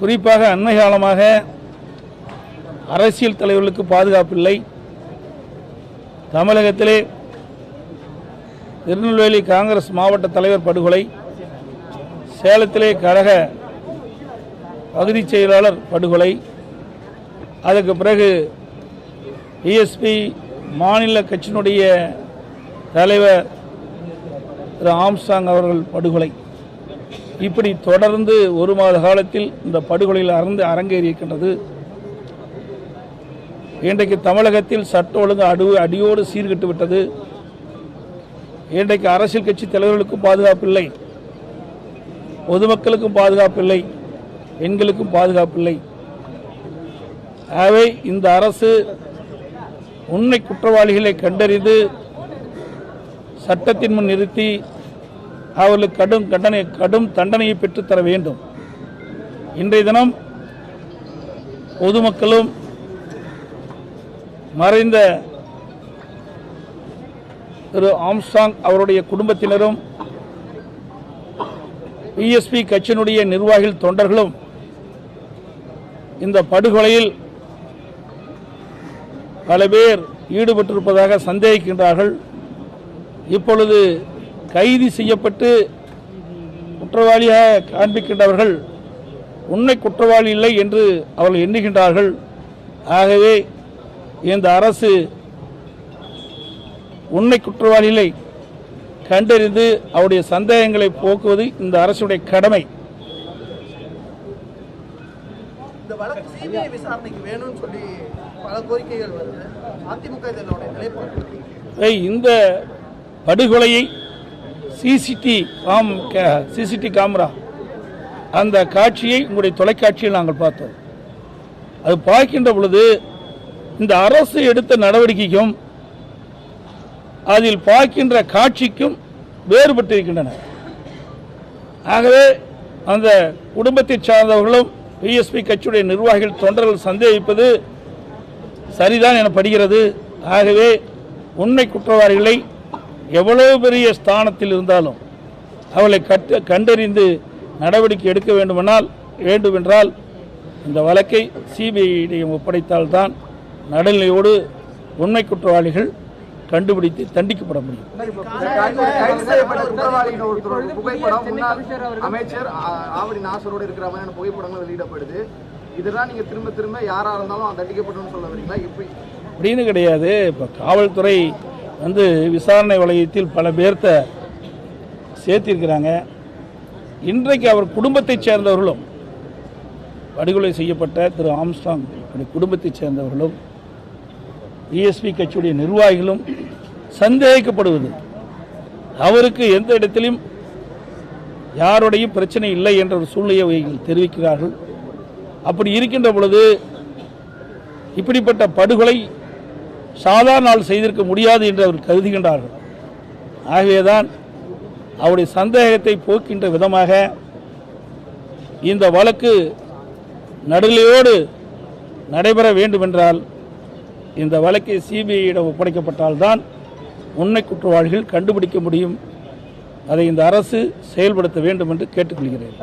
குறிப்பாக அண்மை காலமாக அரசியல் தலைவர்களுக்கு பாதுகாப்பில்லை தமிழகத்திலே திருநெல்வேலி காங்கிரஸ் மாவட்ட தலைவர் படுகொலை சேலத்திலே கழக பகுதிச் செயலாளர் படுகொலை அதுக்கு பிறகு டிஎஸ்பி மாநில கட்சியினுடைய தலைவர் திரு ஆம்சாங் அவர்கள் படுகொலை. இப்படி தொடர்ந்து ஒரு மாத காலத்தில் இந்த படுகொலையில் அறந்து அரங்கேறியிருக்கின்றது. இன்றைக்கு தமிழகத்தில் சட்ட ஒழுங்கு அடு அடியோடு சீர்கெட்டு விட்டது. இன்றைக்கு அரசியல் கட்சி தலைவர்களுக்கும் பாதுகாப்பில்லை பொதுமக்களுக்கும் பாதுகாப்பில்லை பெண்களுக்கும் பாதுகாப்பில்லை ஆகவே இந்த அரசு உண்மை குற்றவாளிகளை கண்டறிந்து சட்டத்தின் முன் நிறுத்தி அவர்களுக்கு கடும் கண்டனை கடும் தண்டனையை பெற்றுத்தர வேண்டும். இன்றைய தினம் பொதுமக்களும் மறைந்த திரு ஆம்சாங் அவருடைய குடும்பத்தினரும் பிஎஸ்பி கட்சியினுடைய நிர்வாகிகள் தொண்டர்களும் இந்த படுகொலையில் பல பேர் ஈடுபட்டிருப்பதாக சந்தேகிக்கின்றார்கள். இப்பொழுது கைது செய்யப்பட்டு குற்றவாளியாக காண்பிக்கின்றவர்கள் உண்மை குற்றவாளி இல்லை என்று அவர்கள் எண்ணுகின்றார்கள். ஆகவே இந்த அரசு உண்மை குற்றவாளிகளை கண்டறிந்து அவருடைய சந்தேகங்களை போக்குவது இந்த அரசுடைய கடமை. இந்த படுகொலையை சிசிடி காம் சிசிடி கேமரா அந்த காட்சியை உங்களுடைய தொலைக்காட்சியில் நாங்கள் பார்த்தோம். அது பார்க்கின்ற பொழுது இந்த அரசு எடுத்த நடவடிக்கைக்கும் அதில் பார்க்கின்ற காட்சிக்கும் வேறுபட்டிருக்கின்றன ஆகவே அந்த குடும்பத்தை சார்ந்தவர்களும் பிஎஸ்பி கட்சியுடைய நிர்வாகிகள் தொண்டர்கள் சந்தேகிப்பது சரிதான் என படுகிறது ஆகவே உண்மை குற்றவாளிகளை எவ்வளவு பெரிய ஸ்தானத்தில் இருந்தாலும் அவளை கட்டு கண்டறிந்து நடவடிக்கை எடுக்க வேண்டுமென்றால் வேண்டுமென்றால் இந்த வழக்கை சிபிஐயிடம் ஒப்படைத்தால்தான் நடுநிலையோடு உண்மை குற்றவாளிகள் கண்டுபிடித்து தண்டிக்கப்பட முடியும். அமைச்சர் ஆவடி நாசரோட இருக்கிற மாதிரியான புகைப்படங்கள் வெளியிடப்படுது. இதெல்லாம் நீங்க திரும்ப திரும்ப யாரா இருந்தாலும் தண்டிக்கப்பட்டோம்னு சொல்ல வரீங்களா? எப்படி? அப்படின்னு கிடையாது. இப்போ காவல்துறை வந்து விசாரணை வளையத்தில் பல பேர்த்த சேர்த்திருக்கிறாங்க. இன்றைக்கு அவர் குடும்பத்தைச் சேர்ந்தவர்களும் படுகொலை செய்யப்பட்ட திரு ஆம்ஸ்டாங் குடும்பத்தைச் சேர்ந்தவர்களும் இஎஸ்பி கட்சியுடைய நிர்வாகிகளும் சந்தேகிக்கப்படுவது. அவருக்கு எந்த இடத்திலும் யாருடையும் பிரச்சனை இல்லை என்ற ஒரு சூழ்நிலையை அவர்கள் தெரிவிக்கிறார்கள். அப்படி இருக்கின்ற பொழுது இப்படிப்பட்ட படுகொலை சாதாரண நாள் செய்திருக்க முடியாது என்று அவர் கருதுகின்றார்கள். ஆகவேதான் அவருடைய சந்தேகத்தை போக்கின்ற விதமாக இந்த வழக்கு நடுநிலையோடு நடைபெற வேண்டுமென்றால் இந்த வழக்கை சிபிஐயிடம் ஒப்படைக்கப்பட்டால்தான் உண்மை குற்றவாளிகள் கண்டுபிடிக்க முடியும். அதை இந்த அரசு செயல்படுத்த வேண்டும் என்று கேட்டுக்கொள்கிறேன்.